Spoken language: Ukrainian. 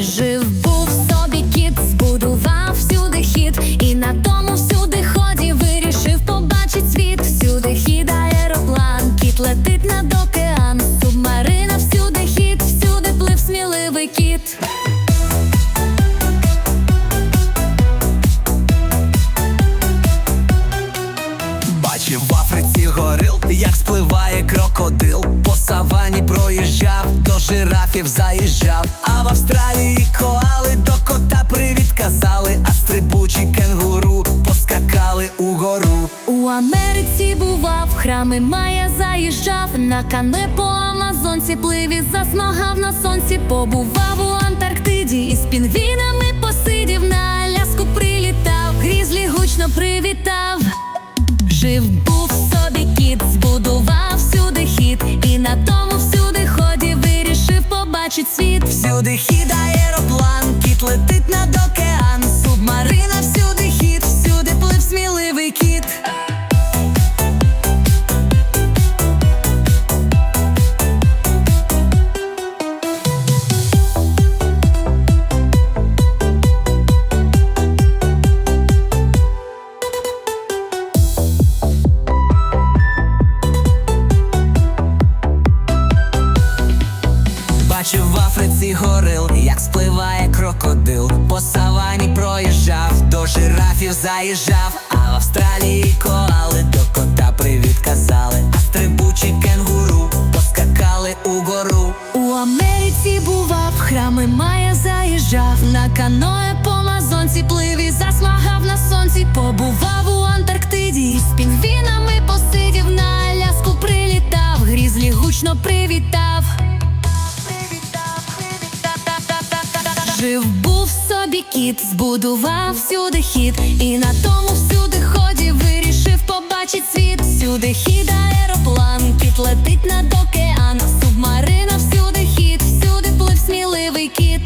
Жив був собі кіт, збудував всюди хід, і на тому всюди ході вирішив побачить світ. Всюди хід аероплан, кіт летить над океан, субмарина всюди хід, всюди плив сміливий кіт. Бачив в Африці горил, як спливає крокодил. По савані проїжджав, до жирафів заїжджав. А в Австралії коали до кота привіт казали, а стрибучі кенгуру поскакали угору. У Америці бував, храми Майя заїжджав, на кане по Амазонці плив і засмагав на сонці, побував у Антарктиді і з пінгвінами посидів, на Аляску прилітав, грізлі гучно привітав. Жив Всюди хід аероплан, кіт летить над океан, субмарина всюди Бачив в Африці горил, як спливає крокодил. По савані проїжджав, до жирафів заїжджав, а в Австралії коали до кота привіт казали, а стрибучі кенгуру поскакали угору. У Америці бував, храми Майя заїжджав, на каное по Амазонці плив і засмагав на сонці, побував у Антарктиді, з пінгвінами посидів, на Аляску прилітав, грізлі гучно привітав. Жив був собі кіт, збудував всюди хід і на тому всюди ході вирішив побачить світ. Всюди хід аероплан, кіт летить над океаном, субмарина всюди хід, всюди плив сміливий кіт.